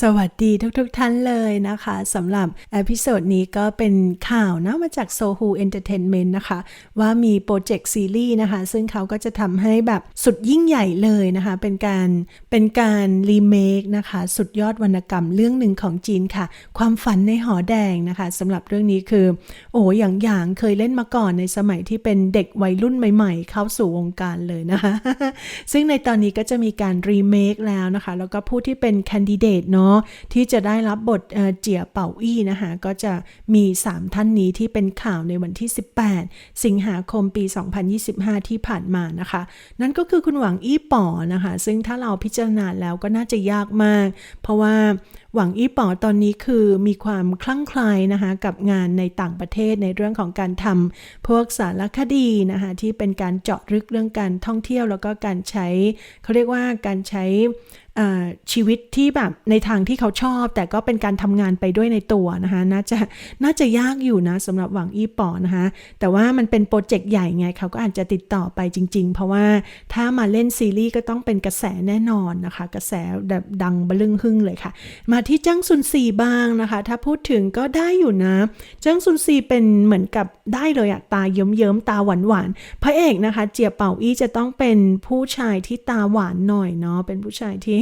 สวัสดีทุกๆทท่านเลยนะคะสำหรับเอพิโซดนี้ก็เป็นข่าวนะมาจาก Sohu Entertainment นะคะ ว่ามีโปรเจกต์ซีรีส์นะคะ ซึ่งเขาก็จะทำให้แบบสุดยิ่งใหญ่เลยนะคะ เป็นการเป็นการรีเมคนะคะ สุดยอดวรรณกรรมเรื่องหนึ่งของจีนค่ะ ความฝันในหอแดงนะคะสำหรับเรื่องนี้คือ โอ้อย่างอย่างเคยเล่นมาก่อนในสมัยที่เป็นเด็กวัยรุ่นใหม่ ๆ เข้าสู่วงการเลยนะคะ ซึ่งในตอนนี้ก็จะมีการรีเมคแล้วนะคะ แล้วก็ผู้ที่เป็นแคนดิเดตเนาะที่จะได้รับบทเจียเป่าอี้นะคะก็จะมี 3 ท่านนี้ที่เป็นข่าวในวันที่ 18 สิงหาคมปี 2025 ที่ผ่านมานะคะ นั่นก็คือคุณหวังอี้ป๋อนะคะ ซึ่งถ้าเราพิจารณาแล้วก็น่าจะยากมาก เพราะว่าหวังอี้ป๋อตอนนี้คือมีความคลั่งไคล้นะคะกับงานในต่างประเทศในเรื่องของการทำพวกสารคดีนะคะที่เป็นการเจาะลึกเรื่องการท่องเที่ยว แล้วก็การใช้เขาเรียกว่าการใช้ ชีวิตที่แบบในทางที่เขาชอบ แต่ก็เป็นการทำงานไปด้วยในตัวนะคะน่าจะน่าจะยากอยู่นะสำหรับหวังอี้ปอนะคะแต่ว่ามันเป็นโปรเจกต์ใหญ่ไงเขาก็อาจจะติดต่อไปจริง ๆ เพราะว่าถ้ามาเล่นซีรีส์ก็ต้องเป็นกระแสแน่นอนนะคะ กระแสแบบดังบะลึงหึ่งเลยค่ะ มาที่เจิ้งซุนซีบ้างนะคะ ถ้าพูดถึงก็ได้อยู่นะ เจิ้งซุนซีเป็นเหมือนกับได้เลยอะตาเยิ้มๆตาหวานๆพระเอกนะคะ เจียเป่าอี้จะต้องเป็นผู้ชายที่ตาหวานหน่อยเนาะเป็นผู้ชายที่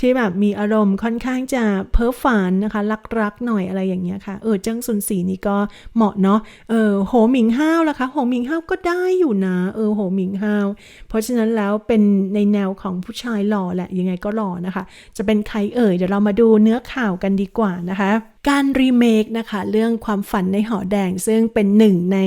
ที่แบบมีอารมณ์ค่อนข้างจะเพ้อฝันนะคะรักๆหน่อยอะไรอย่างเงี้ยค่ะเออเจิ้งซุนซีนี่ก็เหมาะเนาะเออโหหมิงห้าวล่ะคะโหหมิงห้าวก็ได้อยู่นะเออโหหมิงห้าวเพราะฉะนั้นแล้วเป็นในแนวของผู้ชายหล่อแหละยังไงก็หล่อนะคะ จะเป็นใครเอ่ยเดี๋ยวเรามาดูเนื้อข่าวกันดีกว่านะคะการรีเมคนะคะเรื่องความฝันในหอแดงซึ่งเป็นหนึ่งใน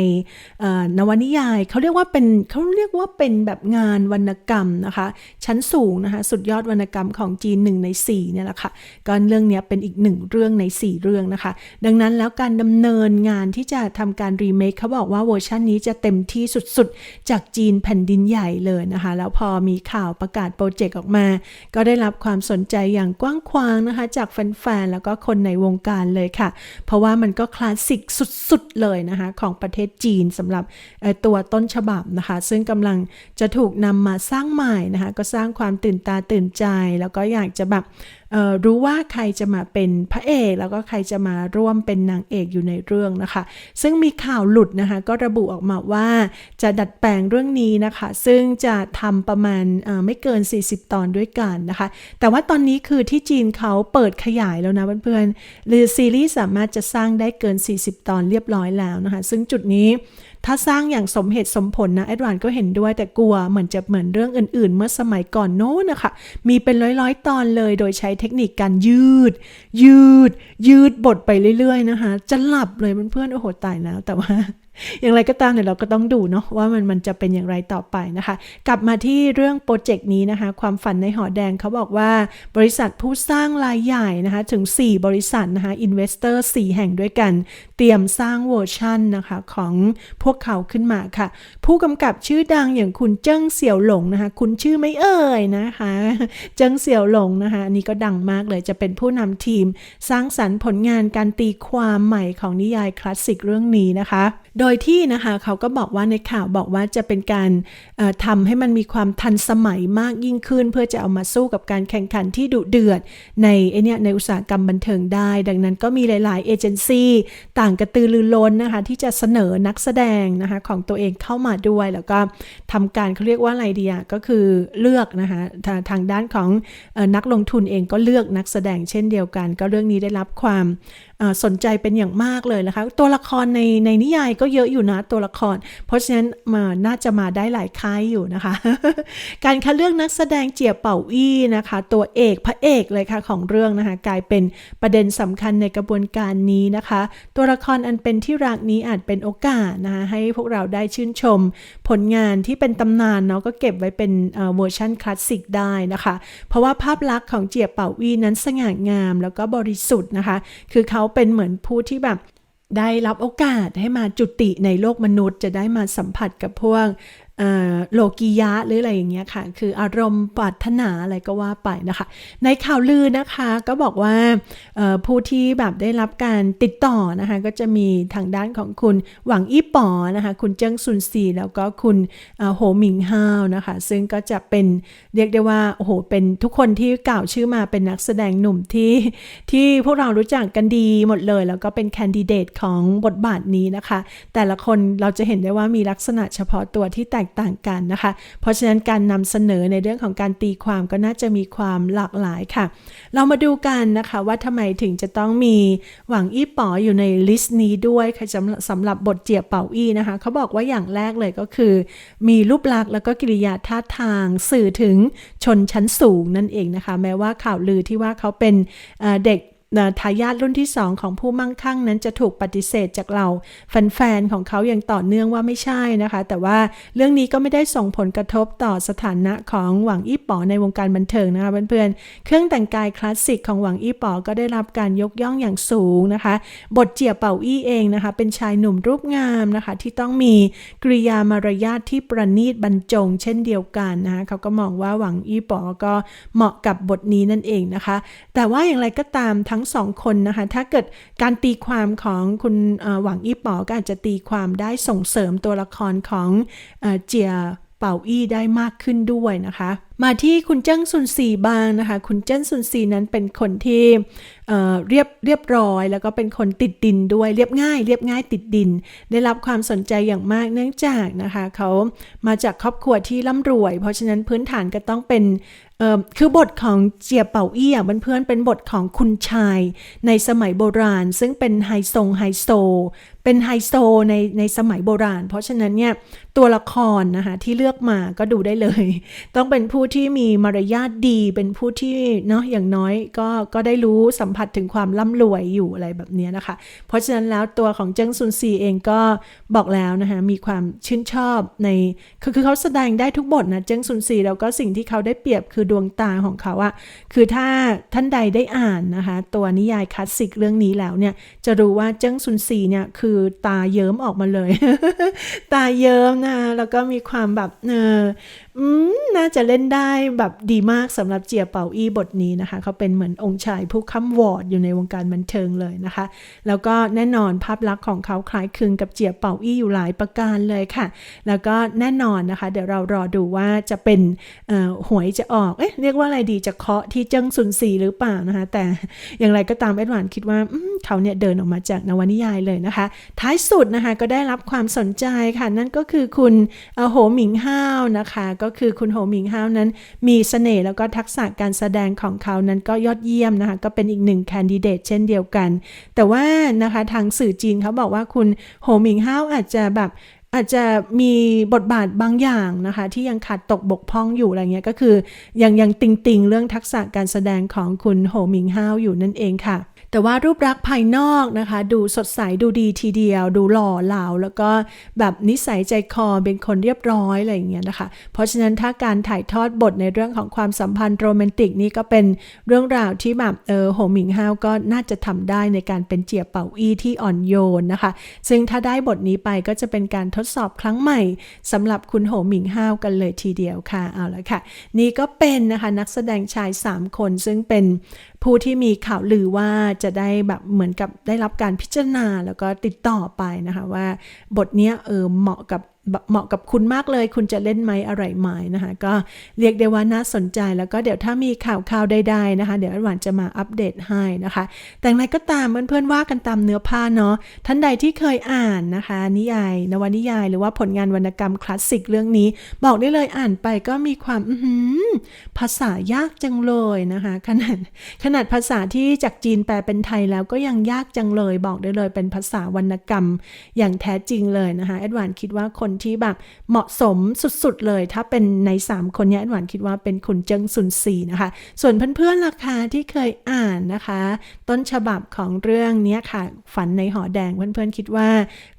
นวนิยายเขาเรียกว่าเป็นเขาเรียกว่าเป็นแบบงานวรรณกรรมนะคะ ชั้นสูงนะคะ สุดยอดวรรณกรรมของจีนหนึ่งใน4เนี่ยแหละค่ะก็เรื่องนี้เป็นอีกหนึ่งเรื่องใน 4 เรื่องนะคะ ดังนั้นแล้วการดำเนินงานที่จะทำการรีเมคเขาบอกว่าเวอร์ชันนี้จะเต็มที่สุดๆ จากจีนแผ่นดินใหญ่เลยนะคะ แล้วพอมีข่าวประกาศโปรเจกต์ออกมา ก็ได้รับความสนใจอย่างกว้างขวางนะคะ จากแฟนๆแล้วก็คนในวงการเลยค่ะ เพราะว่ามันก็คลาสสิกสุดๆเลยนะคะของประเทศจีนสำหรับตัวต้นฉบับนะคะ ซึ่งกำลังจะถูกนำมาสร้างใหม่นะคะ ก็สร้างความตื่นตาตื่นใจแล้วก็อยากจะแบบรู้ว่าใครจะมาเป็นพระเอก แล้วก็ใครจะมาร่วมเป็นนางเอกอยู่ในเรื่องนะคะ ซึ่งมีข่าวหลุดนะคะก็ระบุออกมาว่าจะดัดแปลงเรื่องนี้นะคะ ซึ่งจะทำประมาณไม่เกิน 40 ตอนด้วยกันนะคะ แต่ว่าตอนนี้คือที่จีนเขาเปิดขยายแล้วนะเพื่อนๆหรือซีรีส์สามารถจะสร้างได้เกิน 40 ตอนเรียบร้อยแล้วนะคะ ซึ่งจุดนี้ ถ้าสร้างอย่างสมเหตุสมผลนะแอดวานก็เห็นด้วยแต่กลัวเหมือนจะเหมือนเรื่องอื่น ๆ เมื่อสมัยก่อนโน้นนะคะมีเป็นร้อยๆ ตอนเลยโดยใช้เทคนิคการยืด ยืด ยืดบทไปเรื่อย ๆ นะคะ จะหลับเลยเพื่อนๆโอ้โหตายแล้วแต่ว่า อย่างไรก็ตามเดี๋ยเราก็ต้องดูเนาะว่ามันมันจะเป็นอย่างไรต่อไปนะคะ กลับมาที่เรื่องโปรเจกต์นี้นะคะ ความฝันในหอแดงเขาบอกว่าบริษัทผู้สร้างรายใหญ่นะคะ ถึง 4 บริษัทนะคะอินเวสเตอร์ 4 แห่งด้วยกัน เตรียมสร้างเวอร์ชันนะคะของพวกเขาขึ้นมาค่ะ ผู้กำกับชื่อดังอย่างคุณเจิ้งเสี่ยวหลงนะคะ คุณชื่อไม่เอ่ยนะคะ เจิ้งเสี่ยวหลงนะคะอันนี้ก็ดังมากเลยจะเป็นผู้นำทีม สร้างสรรค์ผลงานการตีความใหม่ของนิยายคลาสสิกเรื่องนี้นะคะ โดยยที่นะคะเขาก็บอกว่าในข่าวบอกว่าจะเป็นการทำให้มันมีความทันสมัยมากยิ่งขึ้น เพื่อจะเอามาสู้กับการแข่งขันที่ดุเดือด ในเนี่ยในอุตสาหกรรมบันเทิงได้ ดังนั้นก็มีหลาย ๆ เอเจนซี่ต่างกระตือรือร้นนะคะที่จะเสนอนักแสดงนะคะของตัวเองเข้ามาด้วย แล้วก็ทำการเขาเรียกว่าอะไรดีอะก็คือเลือกนะคะทางทางด้านของอนักลงทุนเองก็เลือกนักแสดงเช่นเดียวกัน ก็เรื่องนี้ได้รับความ สนใจเป็นอย่างมากเลยนะคะ ตัวละครในในนิยายก็เยอะอยู่นะตัวละคร เพราะฉะนั้นมาน่าจะมาได้หลายค่ายอยู่นะคะ การคัดเลือกนักแสดงเจียเป่าอี้นะคะ ตัวเอกพระเอกเลยค่ะของเรื่องนะคะ กลายเป็นประเด็นสำคัญในกระบวนการนี้นะคะ ตัวละครอันเป็นที่รักนี้อาจเป็นโอกาสนะคะให้พวกเราได้ชื่นชม ผลงานที่เป็นตำนานเนาะก็เก็บไว้เป็นเอ่อเวอร์ชันคลาสสิกได้นะคะ เพราะว่าภาพลักษณ์ของเจียเป่าอี้นั้นสง่างามแล้วก็บริสุทธิ์นะคะ คือเขาเป็นเหมือนผู้ที่แบบได้รับโอกาสให้มาจุติในโลกมนุษย์ จะได้มาสัมผัสกับพวก โลกียะหรืออะไรอย่างเงี้ยค่ะ คืออารมณ์ปรารถนาอะไรก็ว่าไปนะคะ ในข่าวลือนะคะก็บอกว่าผู้ที่แบบได้รับการติดต่อนะคะ ก็จะมีทางด้านของคุณหวังอี้ป๋อนะคะ คุณเจิ้งซุนซีแล้วก็คุณเอ่อโหมิงฮาวนะคะ ซึ่งก็จะเป็นเรียกได้ว่าโอ้โหเป็นทุกคนที่กล่าวชื่อมาเป็นนักแสดงหนุ่มที่ที่พวกเรารู้จักกันดีหมดเลย แล้วก็เป็นแคนดิเดตของบทบาทนี้นะคะ แต่ละคนเราจะเห็นได้ว่ามีลักษณะเฉพาะตัวที่แตกต่างกันนะคะ เพราะฉะนั้นการนำเสนอในเรื่องของการตีความก็น่าจะมีความหลากหลายค่ะ เรามาดูกันนะคะว่าทำไมถึงจะต้องมีหวังอี้ป๋ออยู่ในลิสต์นี้ด้วยค่ะสำหรับบทเจียบเป่าอี้นะคะเขาบอกว่าอย่างแรกเลยก็คือ มีรูปลักษณ์แล้วก็กิริยาท่าทางสื่อถึงชนชั้นสูงนั่นเองนะคะ แม้ว่าข่าวลือที่ว่าเขาเป็นเด็ก ทายาทรุ่นที่2ของผู้มั่งคั่งนั้นจะถูกปฏิเสธจากเราแฟนๆของเขาอย่างต่อเนื่องว่าไม่ใช่นะคะ แต่ว่าเรื่องนี้ก็ไม่ได้ส่งผลกระทบต่อสถานะของหวังอี้ป๋อในวงการบันเทิงนะคะเพื่อนๆเครื่องแต่งกายคลาสสิกของหวังอี้ป๋อก็ได้รับการยกย่องอย่างสูงนะคะ บทเจียเป่าอี้เองนะคะ เป็นชายหนุ่มรูปงามนะคะ ที่ต้องมีกริยามารยาทที่ประณีตบรรจง เช่นเดียวกันนะคะเขาก็มองว่าหวังอี้ป๋อก็เหมาะกับบทนี้นั่นเองนะคะ แต่ว่าอย่างไรก็ตามทั้ง้งสองคนนะคะ ถ้าเกิดการตีความของคุณหวังอี้ป๋อก็อาจจะตีความได้ส่งเสริมตัวละครของเอ่อเจียเป่าอี้ได้มากขึ้นด้วยนะคะ มาที่คุณเจิ้งซุนซีบ้างนะคะ คุณเจิ้งซุนซีนั้นเป็นคนที่ เรียบเรียบร้อย แล้วก็เป็นคนติดดินด้วยเรียบง่าย เรียบง่ายติดดิน ได้รับความสนใจอย่างมากเนื่องจากนะคะเขามาจากครอบครัวที่ร่ำรวย เพราะฉะนั้นพื้นฐานก็ต้องเป็นคือบทของเจียเป่าเอี้อะเพื่อนๆเป็นบทของคุณชายในสมัยโบราณ ซึ่งเป็นไฮโซงไฮโซ เป็นไฮโซในในสมัยโบราณ เพราะฉะนั้นเนี่ยตัวละครนะคะที่เลือกมาก็ดูได้เลย ต้องเป็นผู้ที่มีมารยาทดี เป็นผู้ที่เนาะอย่างน้อยก็ก็ได้รู้สัมผัสถึงความร่ำรวยอยู่อะไรแบบนี้นะคะ เพราะฉะนั้นแล้วตัวของเจิ้งซุนซีเองก็บอกแล้วนะคะมีความชื่นชอบในคือคือเขาแสดงได้ทุกบทนะเจิ้งซุนซีแล้วก็สิ่งที่เขาได้เปรียบคือดวงตาของเขาอะคือถ้าท่านใดได้อ่านนะคะ ตัวนิยายคลาสสิกเรื่องนี้แล้วเนี่ยจะรู้ว่าเจิ้งซุนซีเนี่ยคือตาเยิ้มออกมาเลย ตาเยิ้มนะแล้วก็มีความแบบเอออืมน่าจะเล่นได้แบบดีมากสำหรับเจียเป่าอี้บทนี้นะคะ เขาเป็นเหมือนองค์ชายผู้ค้ำวอร์ดอยู่ในวงการบันเทิงเลยนะคะ แล้วก็แน่นอนภาพลักษณ์ของเขาคล้ายคลึงกับเจียเป่าอี้อยู่หลายประการเลยค่ะ แล้วก็แน่นอนนะคะ เดี๋ยวเรารอดูว่าจะเป็นหวยจะออก เอ๊ะเรียกว่าอะไรดีจะเคาะที่เจิ้งซุนซีหรือเปล่านะคะ แต่อย่างไรก็ตามเอ็ดวานคิดว่าเขาเนี่ยเดินออกมาจากนวนิยายเลยนะคะ ท้ายสุดนะคะก็ได้รับความสนใจค่ะนั่นก็คือคุณโหหมิงห้าวนะคะ ก็คือคุณโหหมิงห้าวนั้น มีเสน่ห์แล้วก็ทักษะการแสดงของเขานั้นก็ยอดเยี่ยมนะคะ ก็เป็นอีกหนึ่งแคนดิเดตเช่นเดียวกัน แต่ว่านะคะทางสื่อจีนเขาบอกว่าคุณโหหมิงห้าวอาจจะแบบอาจจะมีบทบาทบางอย่างนะคะ ที่ยังขาดตกบกพร่องอยู่อะไรเงี้ยก็คือยังยังติงติงเรื่องทักษะการแสดงของคุณโหมิงห้าวอยู่นั่นเองค่ะ แต่ว่ารูปลักษณ์ภายนอกนะคะ ดูสดใสดูดีทีเดียว ดูหล่อเหลาแล้วก็แบบนิสัยใจคอเป็นคนเรียบร้อยอะไรอย่างเงี้ยนะคะ เพราะฉะนั้นถ้าการถ่ายทอดบทในเรื่องของความสัมพันธ์โรแมนติกนี่ก็เป็นเรื่องราวที่แบบเออโหมิงฮาวก็น่าจะทำได้ในการเป็นเจียเป่าอี้ที่อ่อนโยนนะคะ ซึ่งถ้าได้บทนี้ไปก็จะเป็นการทดสอบครั้งใหม่สำหรับคุณโหมิงฮาวกันเลยทีเดียวค่ะเอาละค่ะ นี่ก็เป็นนะคะนักแสดงชาย 3 คนซึ่งเป็น ผู้ที่มีข่าวลือว่าจะได้แบบเหมือนกับได้รับการพิจารณาแล้วก็ติดต่อไปนะคะว่าบทเนี้ยเออเหมาะกับ เหมาะกับคุณมากเลย คุณจะเล่นไหมอะไรไหมนะคะ ก็เรียกได้ว่าน่าสนใจแล้วก็เดี๋ยวถ้ามีข่าวข่าวใดๆนะคะ เดี๋ยวอันหวานจะมาอัปเดตให้นะคะ แต่อย่างไรก็ตามเพื่อนๆว่ากันตามเนื้อผ้าเนาะท่านใดที่เคยอ่านนะคะ นิยาย นวนิยาย หรือว่าผลงานวรรณกรรมคลาสสิกเรื่องนี้ บอกได้เลยอ่านไปก็มีความอื้อหือภาษายากจังเลยนะคะขนาดขนาดภาษาที่จากจีนแปลเป็นไทยแล้วก็ยังยากจังเลย บอกได้เลยเป็นภาษาวรรณกรรมอย่างแท้จริงเลยนะคะแอดวานคิดว่าคนที่แบบเหมาะสมสุดๆเลย ถ้าเป็นใน 3 คนนี้แอดวานคิดว่าเป็นคุณเจิ้งซุนซีนะคะ ส่วนเพื่อนๆล่ะคะที่เคยอ่านนะคะ ต้นฉบับของเรื่องนี้ค่ะ ฝันในหอแดงเพื่อนๆคิดว่า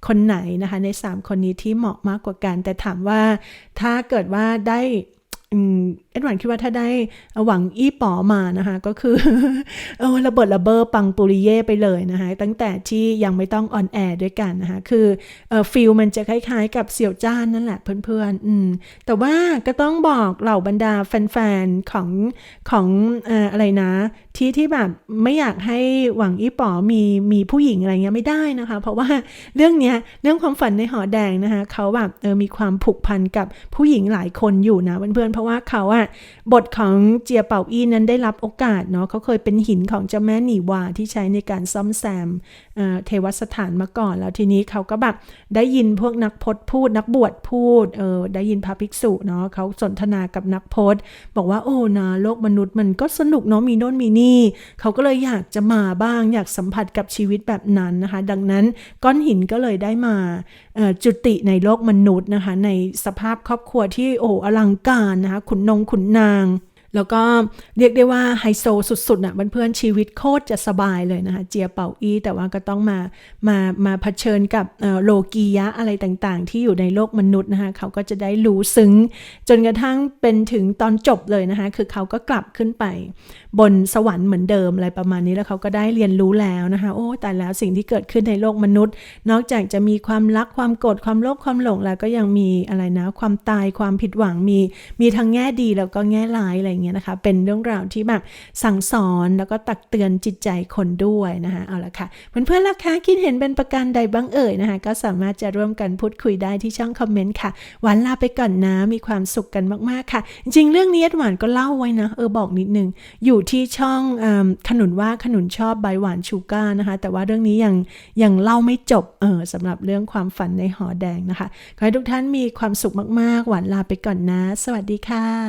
คนไหนนะคะใน 3 คนนี้ที่เหมาะมากกว่ากัน แต่ถามว่าถ้าเกิดว่าได้ อืมเอดวานคิดว่าถ้าได้หวังอี้ป๋อมานะคะ ก็คือเออระเบิดระเบ้อปังปุริเย่ไปเลยนะคะตั้งแต่ที่ยังไม่ต้องออนแอร์ด้วยกันนะคะคือเออฟิลมันจะคล้ายๆ กับเสี่ยวจ้านนั่นแหละเพื่อนๆอืมแต่ว่าก็ต้องบอกเหล่าบรรดาแฟนๆของของเอ่ออะไรนะ ที่ที่แบบไม่อยากให้หวังอี้ป๋อมีมีผู้หญิงอะไรเงี้ยไม่ได้นะคะ เพราะว่าเรื่องเนี้ยเรื่องความฝันในหอแดงนะคะเขาแบบเออมีความผูกพันกับผู้หญิงหลายคนอยู่นะเพื่อนๆเพราะว่าเขาอะบทของเจียเป่าอี้นั้นได้รับโอกาสเนาะเขาเคยเป็นหินของเจ้าแม่หนีวาที่ใช้ในการซ่อมแซมเเทวสถานมาก่อน แล้วทีนี้เขาก็แบบได้ยินพวกนักพจน์พูดนักบวชพูดเออได้ยินพระภิกษุเนาะเขาสนทนากับนักพจน์ บอกว่าโอ้นะโลกมนุษย์มันก็สนุกเนาะมีโน่นมีนี่เขาก็เลยอยากจะมาบ้างอยากสัมผัสกับชีวิตแบบนั้นนะคะ ดังนั้นก้อนหินก็เลยได้มาจุติในโลกมนุษย์นะคะในสภาพครอบครัวที่โอ้อลังการนะคะขุนนงขุนนาง แล้วก็เรียกได้ว่าไฮโซสุดๆน่ะเพื่อนๆชีวิตโคตรจะสบายเลยนะคะเจียเป่าอี้แต่ว่าก็ต้องมามามาเผชิญกับโลกียะอะไรต่างๆ ที่อยู่ในโลกมนุษย์นะคะเขาก็จะได้รู้ซึ้ง จนกระทั่งเป็นถึงตอนจบเลยนะคะคือเขาก็กลับขึ้นไป บนสวรรค์เหมือนเดิมอะไรประมาณนี้แล้วเขาก็ได้เรียนรู้แล้วนะคะโอ้แต่แล้วสิ่งที่เกิดขึ้นในโลกมนุษย์ นอกจากจะมีความรักความโกรธความโลภความหลงแล้วก็ยังมีอะไรนะความตายความผิดหวังมีมีทั้งแง่ดีแล้วก็แง่ร้ายอะไรเงี้ยนะคะ เป็นเรื่องราวที่แบบสั่งสอนแล้วก็ตักเตือนจิตใจคนด้วยนะคะเอาละค่ะเพื่อนๆล่ะคะคิดเห็นเป็นประการใดบ้างเอ่ยนะคะ ก็สามารถจะร่วมกันพูดคุยได้ที่ช่องคอมเมนต์ค่ะหวานลาไปก่อนนะมีความสุขกันมากๆค่ะ จริงเรื่องนี้หวานก็เล่าไว้นะเออบอกนิดนึงอยู่ที่ช่องอขนุนว่าขนุนชอบใบหวานชูก้านะคะ แต่ว่าเรื่องนี้ยังยังเล่าไม่จบเออสำหรับเรื่องความฝันในหอแดงนะคะขอให้ทุกท่านมีความสุขมากๆ หวานลาไปก่อนนะ สวัสดีค่ะ